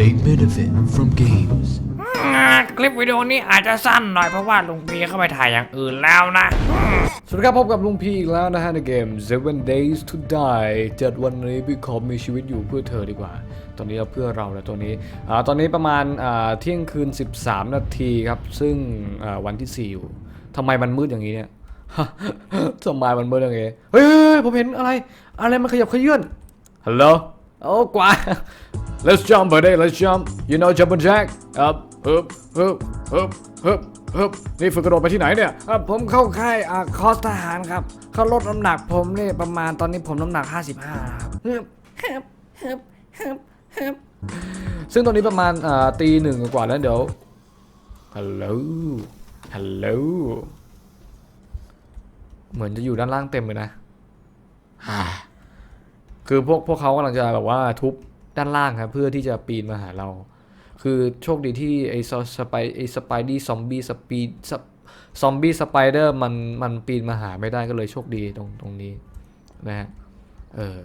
may benefit from games. อ่าคลิปวิดีโอนี้อาจจะสั้นหน่อยเพราะว่าลุงพีเข้าไปถ่ายอย่างอื่นแล้วนะ สวัสดีครับพบกับลุงพีอีกแล้วนะฮะในเกม Seven Days to Die เจ็ดวันนี้พี่ขอมีชีวิตอยู่เพื่อเธอดีกว่า ตอนนี้เราเพื่อเราแล้วตัวนี้อ่าตอนนี้ประมาณอ่าเที่ยงคืน 13 นาทีครับ ซึ่งอ่าวันที่ 4 อยู่ทำไมมันมืดอย่างนี้เนี่ยทำไมมันมืดอย่างนี้เฮ้ยเฮ้ยเฮ้ยผมเห็นอะไร อะไรมันขยับขยื่นฮัลโหลโอ้กว่า let's jump buddy let's jump you know jump and jack ครับฮึบฮึบฮึบฮึบฮึบนี่ฝึกกระโดดไปที่ไหนเนี่ยครับผมเข้าค่ายอ่าคอร์สทหารครับ เขาลดน้ำหนักผมนี่ประมาณตอนนี้ผมน้ำหนัก 55ครับฮึบฮึบฮึบฮึบฮึบซึ่งตอนนี้ประมาณอ่าตีหนึ่งกว่าแล้วเดี๋ยว ฮัลโหล ฮัลโหล เหมือนจะอยู่ด้านล่างเต็มเลยนะฮ่าคือพวกพวกเขากำลังจะแบบว่าทุบ ด้านล่างครับเพื่อที่จะปีนมาหาเรา คือโชคดีที่ไอ้สไปไอ้สไปดี้ซอมบี้สปีดซอมบี้สไปเดอร์มันมันปีนมาหาไม่ได้ก็เลยโชคดีตรงตรงนี้นะฮะเออ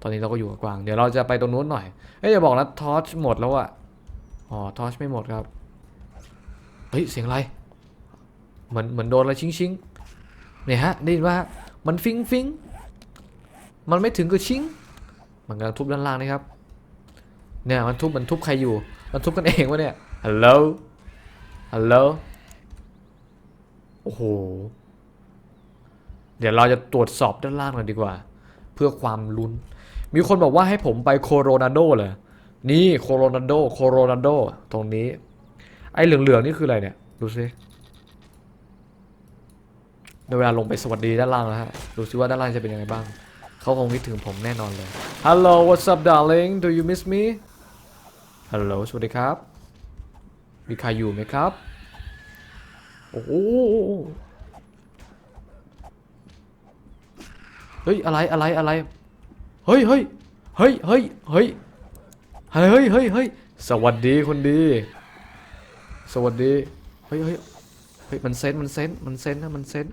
ตอนนี้เราก็อยู่กับกวาง เดี๋ยวเราจะไปตรงนู้นหน่อยเอ้ยอย่าบอกนะทอชหมดแล้วอะอ๋อทอชไม่หมดครับเฮ้ยเสียงอะไรเหมือนเหมือนโดนอะไรชิงชิงเนี่ยฮะได้ยินว่ามันฟิงฟิงมันไม่ถึงกับชิงมันกำลังทุบด้านล่างนี่ครับ เนี่ยมันทุบมันทุบใครอยู่ มันทุบกันเองวะเนี่ย ฮัลโหล ฮัลโหล โอ้โห เดี๋ยวเราจะตรวจสอบด้านล่างกันดีกว่า เพื่อความลุ้น มีคนบอกว่าให้ผมไปโคโรนาโดเลยนี่โคโรนาโด โคโรนาโด ตรงนี้ ไอ้เหลืองๆนี่คืออะไรเนี่ย ดูสิในเวลาลงไปสวัสดีด้านล่างแล้วฮะ ดูสิว่าด้านล่างจะเป็นยังไงบ้าง เขาคงคิดถึงผมแน่นอนเลย Hello what's up darling do you miss me Hello สวัสดีครับ มีใครอยู่ไหมครับ โอ้โหเฮ้ย อะไร อะไร อะไร เฮ้ยเฮ้ยเฮ้ยเฮ้ยเฮ้ยเฮ้ยเฮ้ยเฮ้ยสวัสดีคนดี สวัสดี เฮ้ยเฮ้ยเฮ้ย มันเซนมันเซนมันเซนนะ มันเซน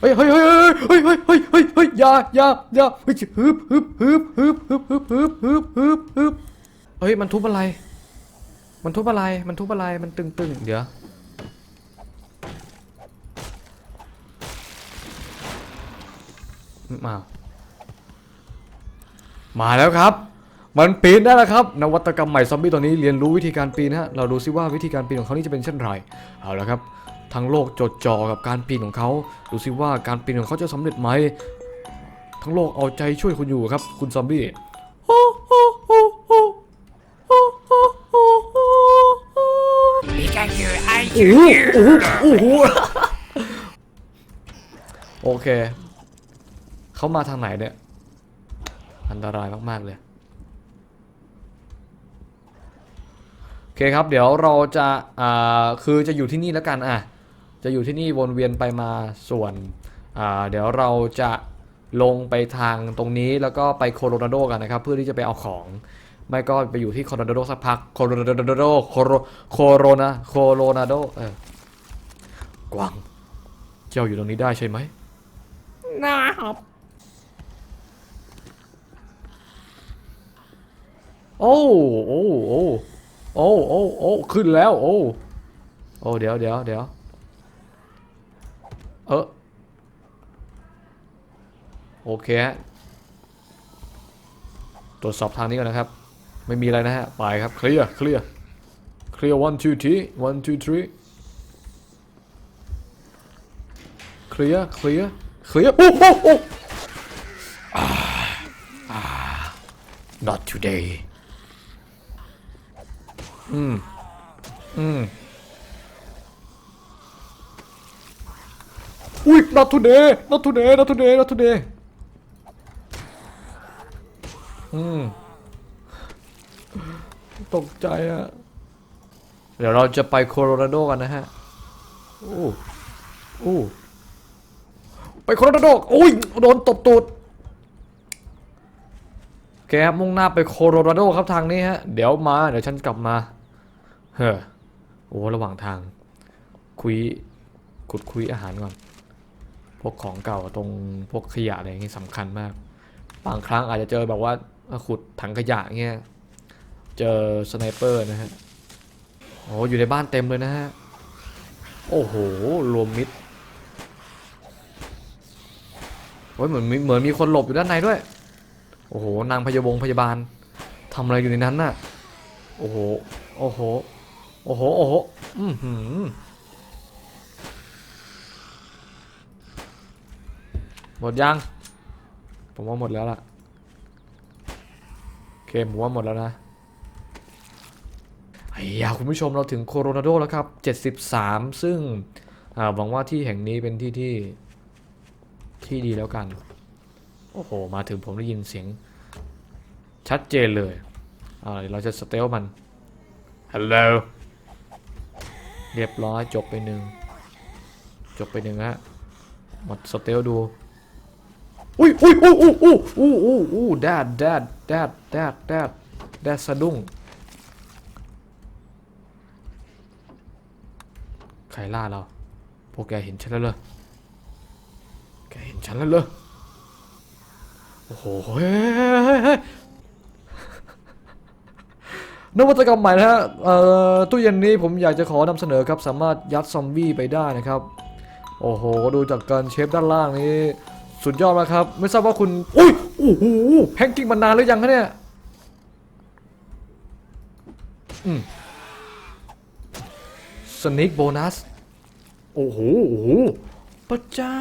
เฮ้ยเฮ้ยเฮ้ยเฮ้ยเฮ้ยเฮ้ยเฮ้ยเฮ้ยอย่าอย่าอย่าเฮ้ยฮึบฮึบฮึบฮึบฮึบฮึบฮึบฮึบฮึบ เฮ้ยมันทุบอะไร มันทุบอะไร มันทุบอะไร มันตึงตึงเดี๋ยว มา มาแล้วครับ มันปีนได้แล้วครับ นวัตกรรมใหม่ซอมบี้ตัวนี้เรียนรู้วิธีการปีนฮะ เราดูซิว่าวิธีการปีนของเขานี่จะเป็นเช่นไร เอาละครับ ทั้งโลกจดจ่อกับการปีนของเขา ดูซิว่าการปีนของเขาจะสำเร็จไหม ทั้งโลกเอาใจช่วยคุณอยู่ครับ คุณซอมบี้ โอ้โหโอ้โหโอ้โหโอเค เขามาทางไหนเนี่ย อันตรายมาก ๆ เลย โอเคครับ เดี๋ยวเราจะ อ่า คือจะอยู่ที่นี่แล้วกัน อะ จะอยู่ที่นี่วนเวียนไปมาส่วน อ่า เดี๋ยวเราจะลงไปทางตรงนี้แล้วก็ไปโคโลราโดกันนะครับ เพื่อที่จะไปเอาของ ไม่ก็ไปอยู่ที่โคโลราโดสักพักโคโลราโดโคโรโคโรนาโคโรนาโดเออกวางเจ้าอยู่ตรงนี้ได้ใช่ไหมนะครับโอ้โอ้โอ้โอ้โอ้โอ้ขึ้นแล้ว โอ้โอ้เดี๋ยวเดี๋ยวเดี๋ยวเออโอเคฮะตรวจสอบทางนี้ก่อนนะครับ ไม่มีอะไรนะฮะ ไปครับ เคลียร์ เคลียร์ เคลียร์ one two three one two three เคลียร์ เคลียร์ เคลียร์ โอ้โอ้โอ้อ่าอ่า not today อืม อืม อุ้ย not today not today not today not today อืม ตกใจอะเดี๋ยวเราจะไปโคโลราโดกันนะฮะโอ้โอ้ไปโคโลราโดโอ้ยโดนตบตูดโอเคครับมุ่งหน้าไปโคโลราโดครับทางนี้ฮะเดี๋ยวมาเดี๋ยวฉันกลับมาเฮ้อโอ้ระหว่างทาง คุยขุดคุยอาหารก่อน พวกของเก่าตรงพวกขยะอะไรอย่างงี้สำคัญมาก บางครั้งอาจจะเจอแบบว่าขุดถังขยะเงี้ย เจอสไนเปอร์นะฮะโอ้อยู่ในบ้านเต็มเลยนะฮะ โอ้โห รวมมิดโอ้ยเหมือนมีเหมือนมีคนหลบอยู่ด้านในด้วย โอ้โห นางพยาบงพยาบาลทำอะไรอยู่ในนั้นน่ะ โอ้โห โอ้โห โอ้โห โอ้โห อือหือหมดยัง ผมว่าหมดแล้วล่ะ โอเค ผมว่าหมดแล้วนะ ไอ้ยาคุณผู้ชมเราถึงโคโรนาโดแล้วครับ 73 ซึ่งอ่าหวังว่าที่แห่งนี้เป็นที่ที่ที่ดีแล้วกัน โอ้โห มาถึงผมได้ยินเสียง ชัดเจนเลยอ่าเดี๋ยวเราจะสเตลมัน ฮัลโหล เรียบร้อยจบไปหนึ่ง จบไปหนึ่งฮะหมดสเตลดู อุ้ยอุ้ยอุ้ยอุ้ยอุ้ยอุ้ยอุ้ยอุ้ยแดดแดดแดดแดดแดดแดดสะดุ้ง ครล่าเรา พวกแกเห็นฉันแล้วเหรอ แกเห็นฉันแล้วเหรอ โอ้โหเฮ้ยนวัตกรรมใหม่นะฮะตู้เย็นนี้ผมอยากจะขอนำเสนอครับ สามารถยัดซอมบี้ไปได้นะครับ โอ้โห ดูจากการเชฟด้านล่างนี้ สุดยอดมากครับ ไม่ทราบว่าคุณ อุ้ย โอ้โห แฮงกิ้งมานานหรือยังคะเนี่ย อืม สนิกโบนัส โอ้โหโอ้โหพระเจ้า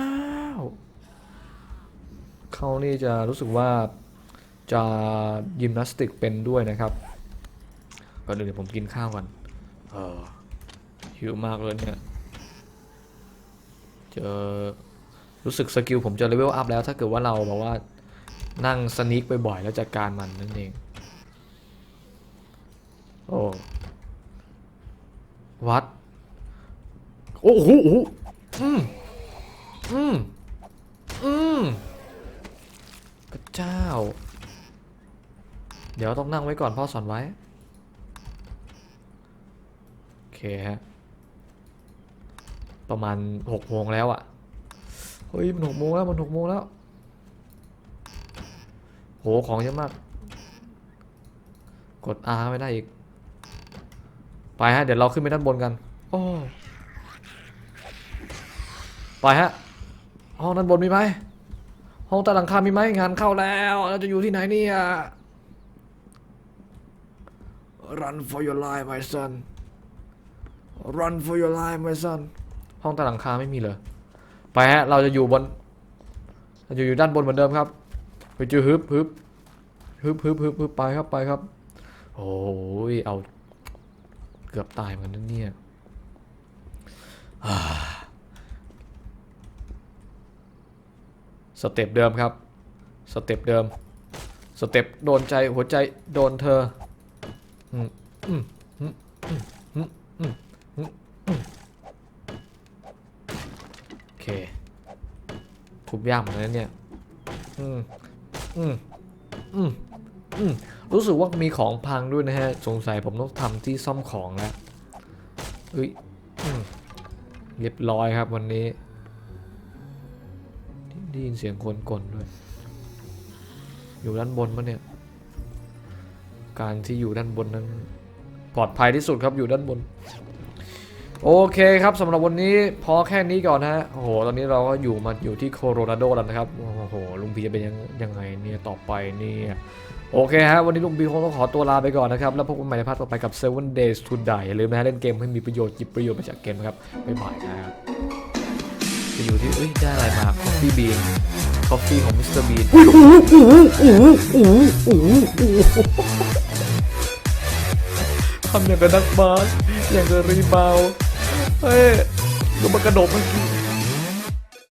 เขานี่จะรู้สึกว่าจะยิมนาสติกเป็นด้วยนะครับก่อนอื่นเดี๋ยวผมกินข้าวก่อนเออหิวมากเลยเนี่ยเจอรู้สึกสกิลผมจะเลเวลอัพแล้ว ถ้าเกิดว่าเราแบบว่านั่งสนิกไปบ่อยๆแล้วจัดการมันนั่นเอง โอ้วัด โอ้โหโอ้โหอืมอืมอืมพระเจ้า เดี๋ยวต้องนั่งไว้ก่อนพ่อสอนไว้ โอเคฮะ ประมาณหกโมงแล้วอะ่ะ เฮ้ย มันหกโมงแล้ว มันหกโมงแล้ว โห ของเยอะมาก กด R ไม่ได้อีก ไปฮะ เดี๋ยวเราขึ้นไปด้านบนกัน โอ้ ไปฮะ ห้องด้านบนมีไหม ห้องใต้หลังคามีไหมงานเข้าแล้วเราจะอยู่ที่ไหนเนี่ย Run for your life my son Run for your life my son ห้องใต้หลังคาไม่มีเลยไปฮะ เราจะอยู่บนเราจะอยู่ด้านบนเหมือนเดิมครับ ไปจอฮึบฮึบฮึบฮึบฮึบฮึบไปครับไปครับ โอ้ยเอา เกือบตายเหมือนกันนเนี่ย สเต็ปเดิมครับ สเต็ปเดิม สเต็ปโดนใจหัวใจโดนเธอโอเคทุบยากเหมือนกันเนี่ยรู้สึกว่ามีของพังด้วยนะฮะ สงสัยผมต้องทำที่ซ่อมของแล้วเฮ้ยเรียบร้อยครับวันนี้ ได้ยินเสียงคนกลด้วย อยู่ด้านบนปะเนี่ย การที่อยู่ด้านบนนั้นปลอดภัยที่สุดครับอยู่ด้านบน โอเคครับสำหรับวันนี้พอแค่นี้ก่อนนะฮะโอ้โหตอนนี้เราก็อยู่มาอยู่ที่โคโรราโดแล้วนะครับโอ้โหลุงพีจะเป็นยังยังไงเนี่ยต่อไปเนี่ยโอเคฮะ วันนี้ลุงพีคงต้องขอตัวลาไปก่อนนะครับ แล้วพบกันใหม่ในภาคต่อไปกับ Seven Days to Die อย่าลืมนะฮะเล่นเกมให้มีประโยชน์หยิบประโยชน์มาจากเกมครับ บ๊ายบายนะครับ จะอยู่ที่เอ้ยได้อะไรมาคอฟฟี่บีนคอฟฟี่ของมิสเตอร์บีนอ้หโอ้โหโอ้โหโอ้โหโอ้โหทำอย่างกับนักบาสอย่างกับรีบาวเฮ้ยก็มากระโดดเมื่อกี้